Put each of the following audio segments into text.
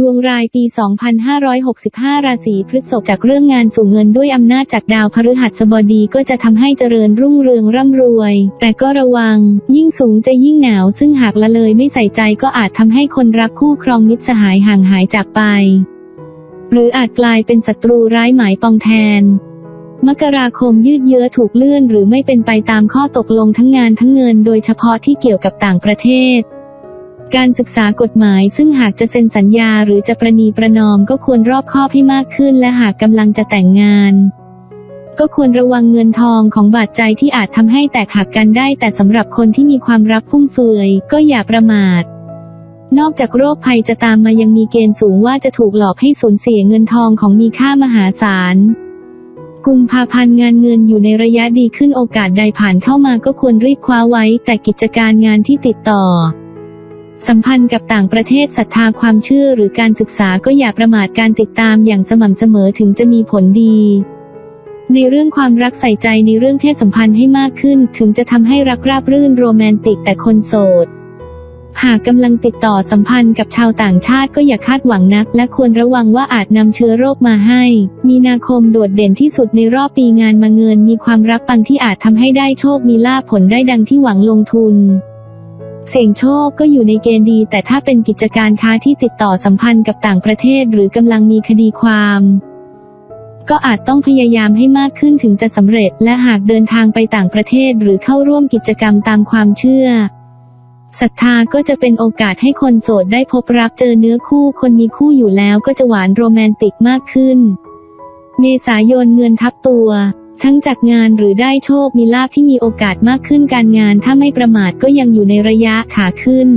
ดวงรายปี 2565 ราศีพฤษภจากเรื่องงานสู่เงินด้วยอำนาจจากดาวพฤหัสบดีก็จะทำให้เจริญรุ่งเรืองร่ำรวย แต่ก็ระวัง ยิ่งสูงจะยิ่งหนาว ซึ่งหากละเลยไม่ใส่ใจก็อาจทำให้คนรักคู่ครองมิตรสหายห่างหายจากไป หรืออาจกลายเป็นศัตรูร้ายหมายปองแทน มกราคมยืดเยื้อถูกเลื่อนหรือไม่เป็นไปตามข้อตกลงทั้งงานทั้งเงิน โดยเฉพาะที่เกี่ยวกับต่างประเทศ การศึกษากฎหมายซึ่งหากจะเซ็นสัญญาหรือจะประนีประนอมก็ควรรอบคอบให้มากขึ้น และหากกำลังจะแต่งงาน ก็ควรระวังเงินทองของบาดใจที่อาจทำให้แตกหักกันได้ แต่สำหรับคนที่มีความรักฟุ่มเฟือย ก็อย่าประมาท นอกจากโรคภัยจะตามมายังมีเกณฑ์สูงว่าจะถูกหลอกให้สูญเสียเงินทองของมีค่ามหาศาลกุมภาพันธ์งานเงินอยู่ในระยะดีขึ้นโอกาสใดผ่านเข้ามาก็ควรรีบคว้าไว้ แต่กิจการงานที่ติดต่อ สัมพันธ์กับต่างประเทศศรัทธาความเชื่อหรือการศึกษาก็อย่าประมาทการติดตามอย่างสม่ำเสมอถึงจะมีผลดี ในเรื่องความรักใส่ใจในเรื่องเพศสัมพันธ์ให้มากขึ้น ถึงจะทำให้รักราบรื่นโรแมนติกแต่คนโสด หากกำลังติดต่อสัมพันธ์กับชาวต่างชาติก็อย่าคาดหวังนัก และควรระวังว่าอาจนำเชื้อโรคมาให้ มีนาคมโดดเด่นที่สุดในรอบปีงานมาเงิน มีความรักปังที่อาจทำให้ได้โชคมีลาภผลได้ดังที่หวังลงทุน เสี่ยงโชคก็อยู่ในเกณฑ์ดี แต่ถ้าเป็นกิจการค้าที่ติดต่อสัมพันธ์กับต่างประเทศหรือกำลังมีคดีความ ก็อาจต้องพยายามให้มากขึ้นถึงจะสำเร็จ และหากเดินทางไปต่างประเทศหรือเข้าร่วมกิจกรรมตามความเชื่อศรัทธาก็จะเป็นโอกาสให้คนโสดได้พบรักเจอเนื้อคู่คนมีคู่อยู่แล้วก็จะหวานโรแมนติกมากขึ้น เมษายนเงินทับตัว ทั้งจากงานหรือได้โชคมีลาภที่มีโอกาสมากขึ้นการงานถ้าไม่ประมาทก็ยังอยู่ในระยะขาขึ้น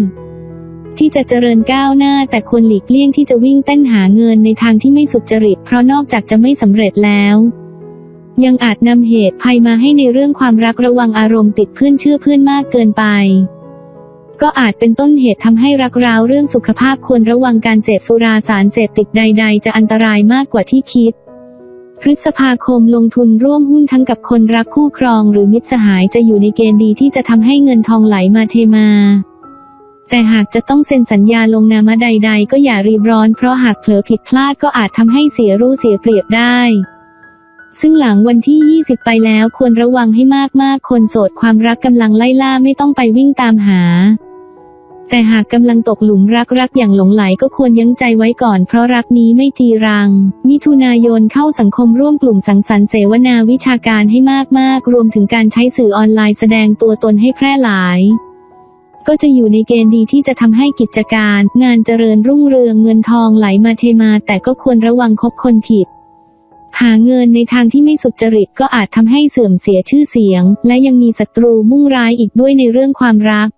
ที่จะเจริญก้าวหน้าแต่ควรหลีกเลี่ยงที่จะวิ่งเต้นหาเงินในทางที่ไม่สุจริต เพราะนอกจากจะไม่สำเร็จแล้ว ยังอาจนำเหตุภัยมาให้ในเรื่องความรักระวังอารมณ์ติดเพื่อนเชื่อเพื่อนมากเกินไปก็อาจเป็นต้นเหตุทำให้รักร้าวเรื่องสุขภาพควรระวังการเสพสุราสารเสพติดใด ๆ จะอันตรายมากกว่าที่คิด พฤษภาคมลงทุนร่วมหุ้นทั้งกับคนรักคู่ครองหรือมิตรสหายจะอยู่ในเกณฑ์ดีที่จะทำให้เงินทองไหลมาเทมา แต่หากจะต้องเซ็นสัญญาลงนามะใด ๆ ก็อย่ารีบร้อนเพราะหากเผลอผิดพลาดก็อาจทำให้เสียรู้เสียเปรียบได้ ซึ่งหลังวันที่ 20 ไปแล้วควรระวังให้มากๆ คนโสดความรักกำลังไล่ล่าไม่ต้องไปวิ่งตามหา แต่หากกำลังตกหลุมรักรักอย่างหลงไหลก็ควรยั้งใจไว้ก่อนเพราะรักนี้ไม่จีรัง มิถุนายนเข้าสังคมร่วมกลุ่มสังสรรค์เสวนาวิชาการให้มากๆ รวมถึงการใช้สื่อออนไลน์แสดงตัวตนให้แพร่หลาย ก็จะอยู่ในเกณฑ์ดีที่จะทำให้กิจการ งานเจริญรุ่งเรืองเงินทองไหลมาเทมา แต่ก็ควรระวังคบคนผิดหาเงินในทางที่ไม่สุจริตก็อาจทำให้เสื่อมเสียชื่อเสียง และยังมีศัตรูมุ่งร้ายอีกด้วยในเรื่องความรัก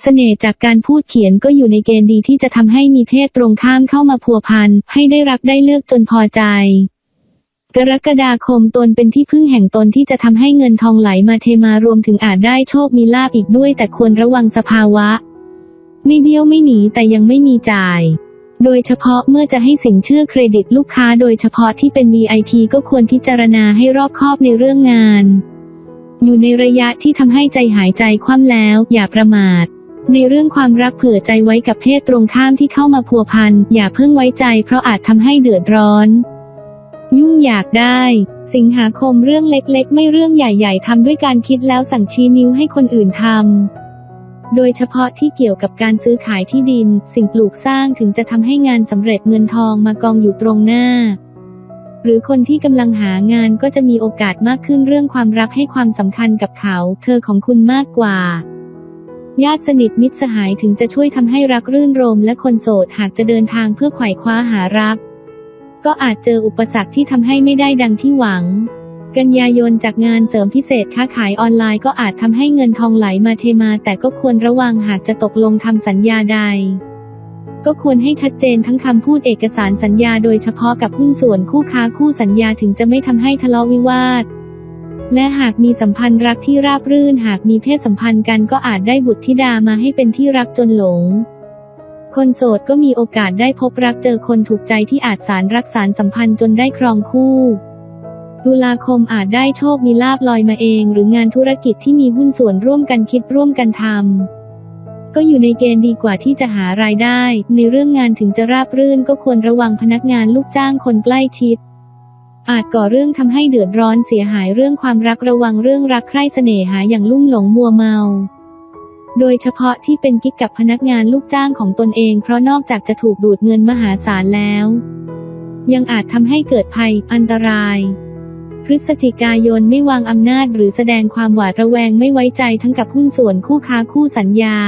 เสน่ห์จากการพูดเขียนก็อยู่ในเกณฑ์ดีที่จะทำให้มีเพศตรงข้ามเข้ามาพัวพันให้ได้รักได้เลือกจนพอใจ กรกฎาคมตนเป็นที่พึ่งแห่งตนที่จะทำให้เงินทองไหลมาเทมารวมถึงอาจได้โชคมีลาบอีกด้วย แต่ควรระวังสภาวะ ไม่เบี้ยวไม่หนีแต่ยังไม่มีจ่าย โดยเฉพาะเมื่อจะให้สินเชื่อเครดิตลูกค้าโดยเฉพาะที่เป็น VIP ก็ควรพิจารณาให้รอบคอบในเรื่องงาน อยู่ในระยะที่ทำให้ใจหายใจคว่ำแล้ว อย่าประมาท ในเรื่องความรักเผื่อใจไว้กับเพศตรงข้ามที่เข้ามาพัวพัน อย่าเพิ่งไว้ใจเพราะอาจทำให้เดือดร้อน ยุ่งอยากได้ สิงหาคมเรื่องเล็กๆ ไม่เรื่องใหญ่ๆทำด้วยการคิดแล้วสั่งชี้นิ้วให้คนอื่นทำ โดยเฉพาะที่เกี่ยวกับการซื้อขายที่ดิน สิ่งปลูกสร้างถึงจะทำให้งานสำเร็จเงินทองมากองอยู่ตรงหน้าหรือคนที่กำลังหางานก็จะมีโอกาสมากขึ้นเรื่องความรักให้ความสำคัญกับเขา เธอของคุณมากกว่า ญาติสนิทมิตรสหายถึงจะช่วยทำให้รักรื่นรมและคนโสดหากจะเดินทางเพื่อไขว่คว้าหารัก ก็อาจเจออุปสรรคที่ทำให้ไม่ได้ดังที่หวัง กันยายนจากงานเสริมพิเศษค้าขายออนไลน์ก็อาจทำให้เงินทองไหลมาเทมา แต่ก็ควรระวังหากจะตกลงทำสัญญาใด ก็ควรให้ชัดเจนทั้งคำพูดเอกสารสัญญาโดยเฉพาะกับหุ้นส่วนคู่ค้าคู่สัญญาถึงจะไม่ทำให้ทะเลาะวิวาท และหากมีสัมพันธ์รักที่ราบรื่นหากมีเพศสัมพันธ์กันก็อาจได้บุตรธิดามาให้เป็นที่รักจนหลง คนโสดก็มีโอกาสได้พบรักเจอคนถูกใจที่อาจสารรักสารสัมพันธ์จนได้ครองคู่ตุลาคมอาจได้โชคมีลาบลอยมาเอง หรืองานธุรกิจที่มีหุ้นส่วนร่วมกันคิดร่วมกันทำก็อยู่ในเกณฑ์ดีกว่าที่จะหารายได้ ในเรื่องงานถึงจะราบรื่นก็ควรระวังพนักงานลูกจ้างคนใกล้ชิด อาจก่อเรื่องทำให้เดือดร้อนเสียหายเรื่องความรักระวังเรื่องรักใคร่เสน่หาอย่างลุ่มหลงมัวเมา โดยเฉพาะที่เป็นกิ๊กกับพนักงานลูกจ้างของตนเอง เพราะนอกจากจะถูกดูดเงินมหาศาลแล้ว ยังอาจทำให้เกิดภัยอันตรายพฤศจิกายนไม่วางอำนาจหรือแสดงความหวาดระแวงไม่ไว้ใจทั้งกับหุ้นส่วนคู่ค้าคู่สัญญา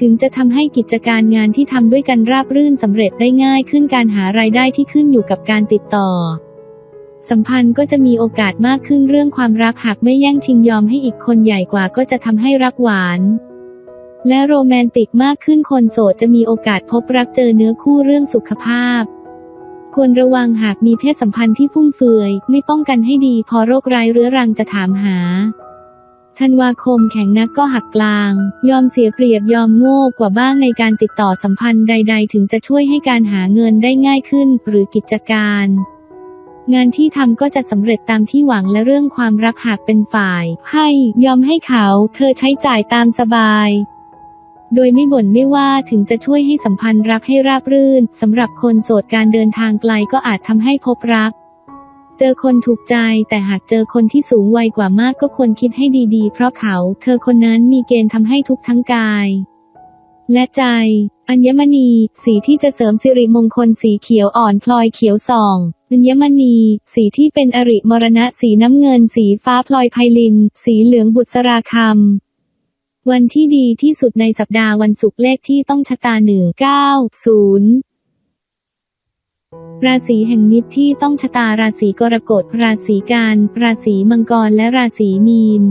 ถึงจะทำให้กิจการงานที่ทำด้วยกันราบรื่นสำเร็จได้ง่ายขึ้นการหารายได้ที่ขึ้นอยู่กับการติดต่อ สัมพันธ์ก็จะมีโอกาสมากขึ้นเรื่องความรักหากไม่แย่งชิงยอมให้อีกคนใหญ่กว่าก็จะทำให้รักหวาน และโรแมนติกมากขึ้นคนโสดจะมีโอกาสพบรักเจอเนื้อคู่เรื่องสุขภาพ ควรระวังหากมีเพศสัมพันธ์ที่ฟุ่มเฟือย ไม่ป้องกันให้ดีพอโรคร้ายเรื้อรังจะถามหาธันวาคมแข็งนักก็หักกลาง ยอมเสียเปรียบยอมโง่กว่าบ้างในการติดต่อสัมพันธ์ใด ๆ ถึงจะช่วยให้การหาเงินได้ง่ายขึ้นหรือกิจการ งานที่ทำก็จะสำเร็จตามที่หวังและเรื่องความรักหากเป็นฝ่าย ให้ยอมให้เขา เธอใช้จ่ายตามสบาย โดยไม่บ่นไม่ว่าถึงจะช่วยให้สัมพันธ์รักให้ราบรื่นสำหรับคนโสดการเดินทางไกลก็อาจทำให้พบรัก เจอคนถูกใจแต่หากเจอคนที่สูงวัยกว่ามากก็ควรคิดให้ดีๆ เพราะเขา เธอคนนั้นมีเกณฑ์ทำให้ทุกทั้งกายและใจ อัญมณี สีที่จะเสริมสิริมงคลสีเขียวอ่อนพลอยเขียวส่อง อัญมณี สีที่เป็นอริมรณะ สีน้ำเงิน สีฟ้าพลอยไพลิน สีเหลืองบุษราคำ วันที่ดีที่สุดในสัปดาห์วันศุกร์เลขที่ต้องชะตาหนึ่งเก้าศูนย์ราศีแห่งมิตรที่ต้องชะตาราศีกรกฎ ราศีกัน ราศีมังกร และราศีมีน